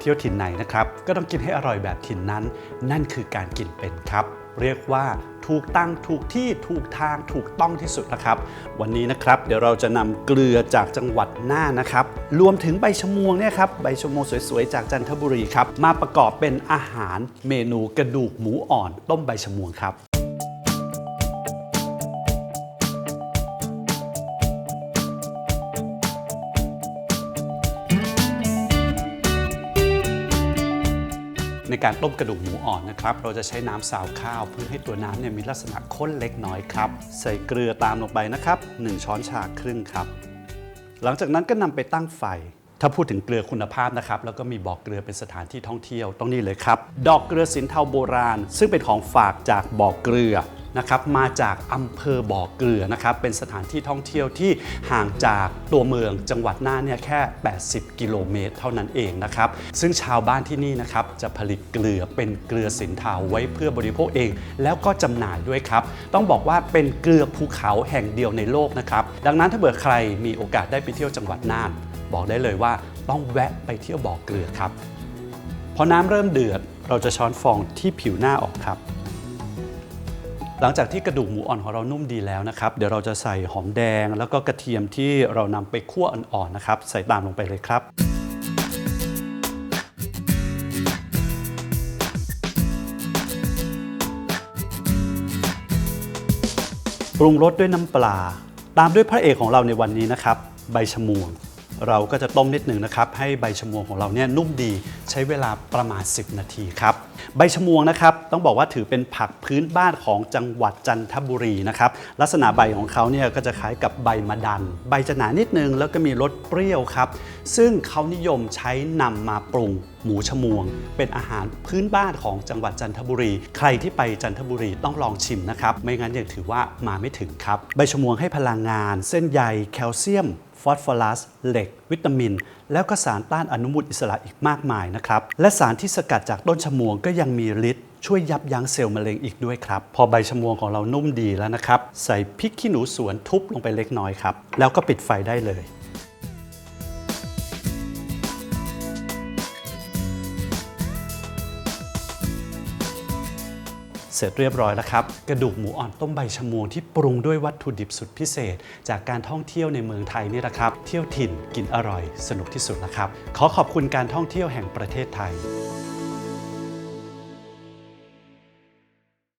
เที่ยวถิ่นไหนนะครับ ก็ต้องกินให้อร่อยแบบถิ่นนั้น นั่นคือการกินเป็นครับ เรียกว่าถูกตั้งถูกที่ถูกทางถูกต้องที่สุดนะครับ วันนี้นะครับเดี๋ยวเราจะนำเกลือจากจังหวัดน่านนะครับ รวมถึงใบชะมวงเนี่ยครับใบชะมวงสวยๆจากจันทบุรีครับมาประกอบเป็นอาหารเมนูกระดูกหมูอ่อน ต้มใบชะมวงครับ ในการต้มกระดูกหมูอ่อนนะครับ เราจะใช้น้ำสาวข้าวเพื่อให้ตัวน้ำเนี่ยมีลักษณะข้นเล็กน้อยครับ ใส่เกลือตามลงไปนะครับ 1 ช้อนชาครึ่งครับ หลังจากนั้นก็นำไปตั้งไฟ ถ้าพูดถึงเกลือคุณภาพนะครับ แล้วก็มีบ่อกเกลือเป็นสถานที่ท่องเที่ยวต้องนี่เลยครับ ดอกเกลือสินเทาโบราณ ซึ่งเป็นของฝากจากบ่อเกลือ นะครับมาจากอำเภอบ่อเกลือนะครับเป็นสถานที่ท่องเที่ยวที่ห่างจากตัวเมืองจังหวัดน่านเนี่ยแค่ 80 กิโลเมตร เท่านั้นเองนะครับซึ่งชาวบ้านที่นี่นะครับจะผลิตเกลือเป็นเกลือสินเทาไว้เพื่อบริโภคเอง แล้วก็จำหน่ายด้วยครับ ต้องบอกว่าเป็นเกลือภูเขาแห่งเดียวในโลกนะครับดังนั้นถ้าเบื่อใครมีโอกาสได้ไปเที่ยวจังหวัดน่าน บอกได้เลยว่าต้องแวะไปเที่ยวบ่อเกลือครับพอน้ำเริ่มเดือดเราจะช้อนฟองที่ผิวหน้าออกครับ หลังจากที่กระดูกหมูอ่อนของเรานุ่มดีแล้วนะครับ เดี๋ยวเราจะใส่หอมแดง แล้วก็กระเทียมที่เรานำไปคั่วอ่อนๆนะครับ ใส่ตามลงไปเลยครับปรุงรสด้วยน้ำปลา ตามด้วยพระเอกของเราในวันนี้นะครับ ใบชะมวง เราก็จะต้มนิดหนึ่งนะครับให้ใบชะมวงของเราเนี่ยนุ่มดีใช้เวลาประมาณ 10 นาทีครับใบชะมวงนะครับต้องบอกว่าถือเป็นผักพื้นบ้านของจังหวัดจันทบุรีนะครับลักษณะใบของเขาเนี่ยก็จะคล้ายกับใบมะดัน ใบจะหนานิดนึงแล้วก็มีรสเปรี้ยวครับ ซึ่งเขานิยมใช้นำมาปรุงหมูชะมวง เป็นอาหารพื้นบ้านของจังหวัดจันทบุรี ใครที่ไปจันทบุรีต้องลองชิมนะครับไม่งั้นยังถือว่ามาไม่ถึงครับ ใบชะมวงให้พลังงาน เส้นใยแคลเซียม ฟอสฟอรัส เหล็ก วิตามิน แล้วก็สารต้านอนุมูลอิสระอีกมากมายนะครับ และสารที่สกัดจากต้นชะมวงก็ยังมีฤทธิ์ช่วยยับยั้งเซลล์มะเร็งอีกด้วยครับ พอใบชะมวงของเรานุ่มดีแล้วนะครับ ใส่พริกขี้หนูสวนทุบลงไปเล็กน้อยครับ แล้วก็ปิดไฟได้เลย เสร็จเรียบร้อยแล้วครับ กระดูกหมูอ่อนต้มใบชะมวงที่ปรุงด้วยวัตถุดิบสุดพิเศษ จากการท่องเที่ยวในเมืองไทยนี่แหละครับ เที่ยวถิ่นกินอร่อย สนุกที่สุดนะครับ ขอขอบคุณการท่องเที่ยวแห่งประเทศไทย